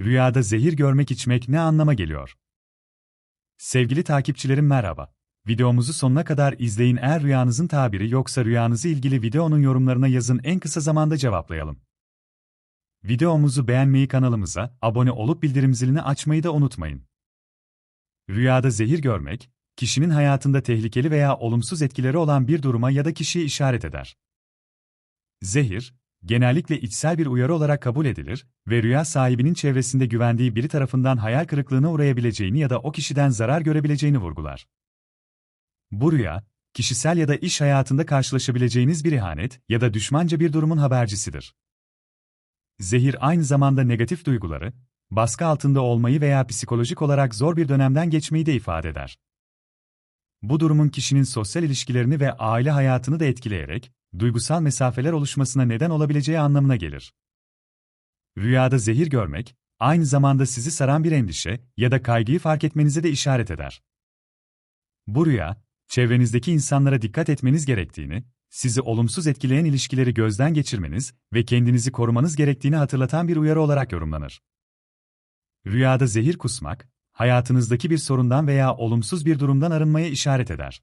Rüyada zehir görmek içmek ne anlama geliyor? Sevgili takipçilerim merhaba. Videomuzu sonuna kadar izleyin eğer rüyanızın tabiri yoksa rüyanızı ilgili videonun yorumlarına yazın en kısa zamanda cevaplayalım. Videomuzu beğenmeyi kanalımıza, abone olup bildirim zilini açmayı da unutmayın. Rüyada zehir görmek, kişinin hayatında tehlikeli veya olumsuz etkileri olan bir duruma ya da kişiye işaret eder. Zehir, genellikle içsel bir uyarı olarak kabul edilir ve rüya sahibinin çevresinde güvendiği biri tarafından hayal kırıklığına uğrayabileceğini ya da o kişiden zarar görebileceğini vurgular. Bu rüya, kişisel ya da iş hayatında karşılaşabileceğiniz bir ihanet ya da düşmanca bir durumun habercisidir. Zehir aynı zamanda negatif duyguları, baskı altında olmayı veya psikolojik olarak zor bir dönemden geçmeyi de ifade eder. Bu durumun kişinin sosyal ilişkilerini ve aile hayatını da etkileyerek, duygusal mesafeler oluşmasına neden olabileceği anlamına gelir. Rüyada zehir görmek, aynı zamanda sizi saran bir endişe ya da kaygıyı fark etmenize de işaret eder. Bu rüya, çevrenizdeki insanlara dikkat etmeniz gerektiğini, sizi olumsuz etkileyen ilişkileri gözden geçirmeniz ve kendinizi korumanız gerektiğini hatırlatan bir uyarı olarak yorumlanır. Rüyada zehir kusmak, hayatınızdaki bir sorundan veya olumsuz bir durumdan arınmaya işaret eder.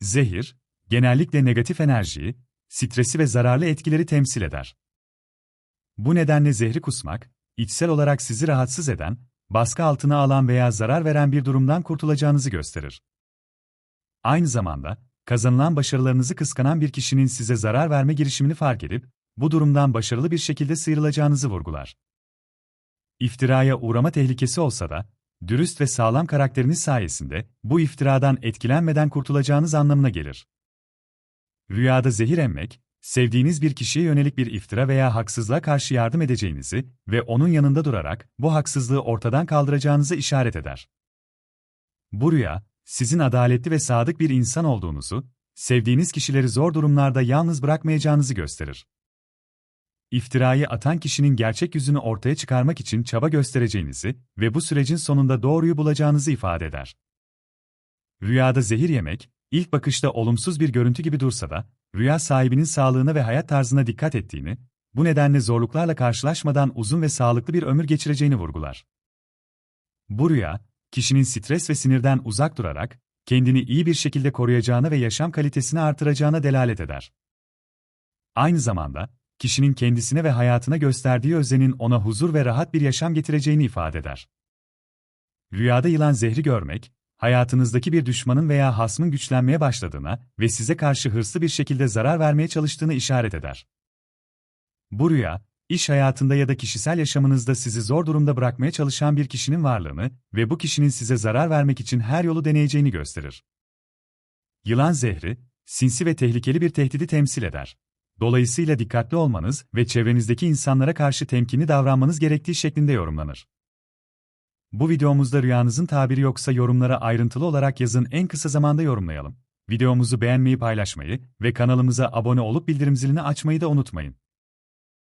Zehir, genellikle negatif enerjiyi, stresi ve zararlı etkileri temsil eder. Bu nedenle zehri kusmak, içsel olarak sizi rahatsız eden, baskı altına alan veya zarar veren bir durumdan kurtulacağınızı gösterir. Aynı zamanda, kazanılan başarılarınızı kıskanan bir kişinin size zarar verme girişimini fark edip, bu durumdan başarılı bir şekilde sıyrılacağınızı vurgular. İftiraya uğrama tehlikesi olsa da, dürüst ve sağlam karakteriniz sayesinde bu iftiradan etkilenmeden kurtulacağınız anlamına gelir. Rüyada zehir emmek, sevdiğiniz bir kişiye yönelik bir iftira veya haksızlığa karşı yardım edeceğinizi ve onun yanında durarak bu haksızlığı ortadan kaldıracağınızı işaret eder. Bu rüya, sizin adaletli ve sadık bir insan olduğunuzu, sevdiğiniz kişileri zor durumlarda yalnız bırakmayacağınızı gösterir. İftirayı atan kişinin gerçek yüzünü ortaya çıkarmak için çaba göstereceğinizi ve bu sürecin sonunda doğruyu bulacağınızı ifade eder. Rüyada zehir yemek, ilk bakışta olumsuz bir görüntü gibi dursa da, rüya sahibinin sağlığına ve hayat tarzına dikkat ettiğini, bu nedenle zorluklarla karşılaşmadan uzun ve sağlıklı bir ömür geçireceğini vurgular. Bu rüya, kişinin stres ve sinirden uzak durarak, kendini iyi bir şekilde koruyacağına ve yaşam kalitesini artıracağına delalet eder. Aynı zamanda, kişinin kendisine ve hayatına gösterdiği özenin ona huzur ve rahat bir yaşam getireceğini ifade eder. Rüyada yılan zehri görmek, hayatınızdaki bir düşmanın veya hasmın güçlenmeye başladığına ve size karşı hırslı bir şekilde zarar vermeye çalıştığını işaret eder. Bu rüya, iş hayatında ya da kişisel yaşamınızda sizi zor durumda bırakmaya çalışan bir kişinin varlığını ve bu kişinin size zarar vermek için her yolu deneyeceğini gösterir. Yılan zehri, sinsi ve tehlikeli bir tehdidi temsil eder. Dolayısıyla dikkatli olmanız ve çevrenizdeki insanlara karşı temkinli davranmanız gerektiği şeklinde yorumlanır. Bu videomuzda rüyanızın tabiri yoksa yorumlara ayrıntılı olarak yazın en kısa zamanda yorumlayalım. Videomuzu beğenmeyi paylaşmayı ve kanalımıza abone olup bildirim zilini açmayı da unutmayın.